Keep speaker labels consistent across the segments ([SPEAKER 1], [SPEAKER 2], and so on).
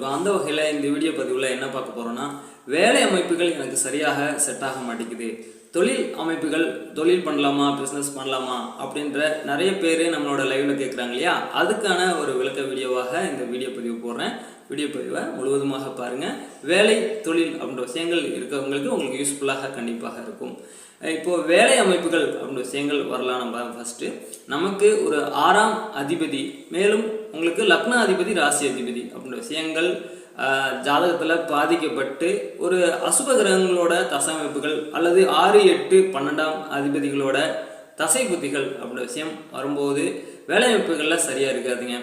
[SPEAKER 1] இருக்கும் அந்த வகையில் இந்த வீடியோ பதிவில் என்ன பார்க்க போகிறோன்னா வேலை அமைப்புகள் எனக்கு சரியாக செட் ஆக மாட்டேங்குது. தொழில் அமைப்புகள் தொழில் பண்ணலாமா பிஸ்னஸ் பண்ணலாமா அப்படின்ற நிறைய பேர் நம்மளோட லைவில் கேட்குறாங்க இல்லையா? அதுக்கான ஒரு விளக்க வீடியோவாக இந்த வீடியோ பதிவு போடுறேன். வீடியோ பதிவை முழுவதுமாக பாருங்கள் வேலை தொழில் அப்படின்ற விஷயங்கள் இருக்கிறவங்களுக்கு உங்களுக்கு யூஸ்ஃபுல்லாக கண்டிப்பாக இருக்கும். இப்போது வேலை அமைப்புகள் அப்படின்ற விஷயங்கள் வரலாம். நம்ம ஃபஸ்ட்டு நமக்கு ஒரு ஆறாம் அதிபதி மேலும் உங்களுக்கு லக்ன அதிபதி ராசி அதிபதி அப்படின்ற விஷயங்கள் ஜாதகத்தில் பாதிக்கப்பட்டு ஒரு அசுப கிரகங்களோட தசமைப்புகள் அல்லது ஆறு எட்டு பன்னெண்டாம் அதிபதிகளோட தசை புத்திகள் அப்படின்ற விஷயம் வரும்போது வேலை அமைப்புகளில் சரியாக இருக்காதுங்க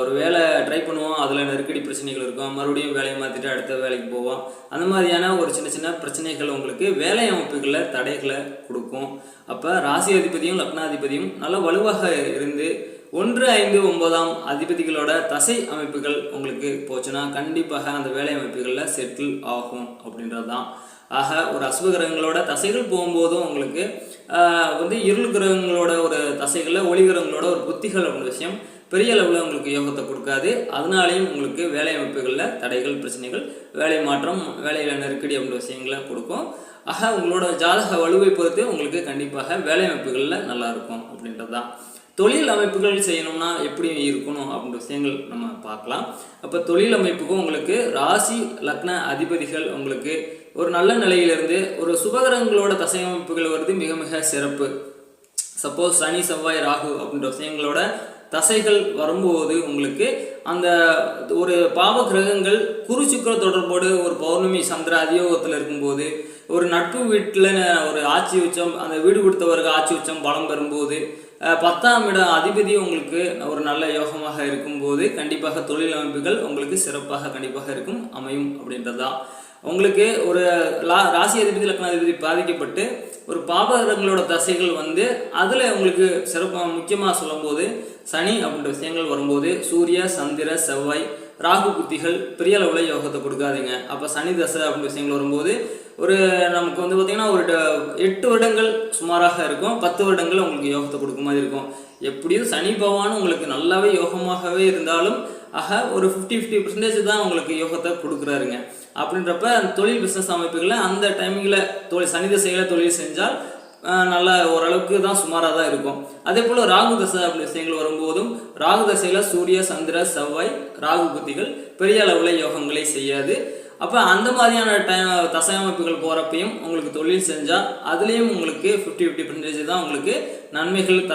[SPEAKER 1] ஒரு வேலை ட்ரை பண்ணுவோம் அதில் நெருக்கடி பிரச்சனைகள் இருக்கும் மறுபடியும் வேலையை மாற்றிட்டு அடுத்த வேலைக்கு போவோம். அந்த மாதிரியான ஒரு சின்ன சின்ன பிரச்சனைகள் உங்களுக்கு வேலை அமைப்புகளில் தடைகளை கொடுக்கும். அப்போ ராசி அதிபதியும் லக்னாதிபதியும் நல்ல வலுவாக இருந்து ஒன்று ஐந்து ஒன்பதாம் அதிபதிகளோட தசை அமைப்புகள் உங்களுக்கு போச்சுன்னா கண்டிப்பாக அந்த வேலை அமைப்புகளில் செட்டில் ஆகும் அப்படின்றது தான் ஆக ஒரு அசுப கிரகங்களோட தசைகள் போகும்போதும் உங்களுக்கு வந்து இருள் கிரகங்களோட ஒரு தசைகளில் ஒளி கிரகங்களோட ஒரு புத்திகள் அப்படின்ற விஷயம் பெரிய அளவில் உங்களுக்கு யோகத்தை கொடுக்காது. அதனாலையும் உங்களுக்கு வேலை அமைப்புகளில் தடைகள் பிரச்சனைகள் வேலை மாற்றம் வேலையில் நெருக்கடி அப்படின்ற விஷயங்களை கொடுக்கும். ஆக உங்களோட ஜாதக வலுவை பொறுத்து உங்களுக்கு கண்டிப்பாக வேலை அமைப்புகளில் நல்லா இருக்கும் அப்படின்றது தான் தொழில் அமைப்புகள் செய்யணும்னா எப்படி இருக்கணும் அப்படின்ற விஷயங்கள் நம்ம பார்க்கலாம். அப்போ தொழில் அமைப்புக்கும் உங்களுக்கு ராசி லக்ன அதிபதிகள் உங்களுக்கு ஒரு நல்ல நிலையிலிருந்து ஒரு சுபகரங்களோட தசையமைப்புகள் வருது மிக மிக சிறப்பு. சப்போஸ் சனி செவ்வாய் ராகு அப்படின்ற விஷயங்களோட தசைகள் வரும்போது உங்களுக்கு அந்த ஒரு பாவ கிரகங்கள் குரு தொடர்போடு ஒரு பௌர்ணமி சந்திர அதியோகத்தில் இருக்கும்போது ஒரு நட்பு வீட்டில் ஒரு ஆட்சி உச்சம் அந்த வீடு கொடுத்தவருக்கு ஆட்சி உச்சம் பலம் பெறும்போது பத்தாம் இட அதிபதி உங்களுக்கு ஒரு நல்ல யோகமாக இருக்கும்போது கண்டிப்பாக தொழில் அமைப்புகள் உங்களுக்கு சிறப்பாக கண்டிப்பாக இருக்கும் அமையும் அப்படின்றதுதான் உங்களுக்கு ஒரு லா ராசி அதிபதி லக்னாதிபதி பாதிக்கப்பட்டு ஒரு பாபகரங்களோட தசைகள் வந்து அதில் உங்களுக்கு சிறப்பாக முக்கியமாக சொல்லும்போது சனி அப்படின்ற விஷயங்கள் வரும்போது சூரிய சந்திர செவ்வாய் ராகு புத்திகள் பெரிய அளவில் யோகத்தை கொடுக்காதீங்க. அப்போ சனி தசை அப்படின்ற விஷயங்கள் வரும்போது ஒரு நமக்கு வந்து பார்த்திங்கன்னா ஒரு ட- எட்டு வருடங்கள் சுமாராக இருக்கும். பத்து வருடங்கள் உங்களுக்கு யோகத்தை கொடுக்க மாதிரி இருக்கும். எப்படியும் சனி பகவான் உங்களுக்கு நல்லாவே யோகமாகவே இருந்தாலும் ஆக ஒரு ஃபிஃப்டி ஃபிஃப்டி பர்சன்டேஜ் தான் உங்களுக்கு யோகத்தை கொடுக்குறாருங்க. அப்படின்றப்ப அந்த தொழில் பிஸ்னஸ் அமைப்புகளை அந்த டைமிங்கில் தொழில் சனி திசைகளை தொழில் செஞ்சால் நல்ல ஓரளவுக்கு தான் சுமாராக தான் இருக்கும். அதே போல் ராகு தசை அப்படி விஷயங்கள் வரும்போதும் ராகு தசையில் சூரிய சந்திர செவ்வாய் ராகு புத்திகள் பெரிய அளவில் யோகங்களை செய்யாது. அப்போ அந்த மாதிரியான டைம் தசை அமைப்புகள் போகிறப்பையும் உங்களுக்கு தொழில் செஞ்சால் அதுலேயும் உங்களுக்கு ஃபிஃப்டி ஃபிஃப்டி பர்சன்டேஜ் தான் உங்களுக்கு நன்மைகள் தர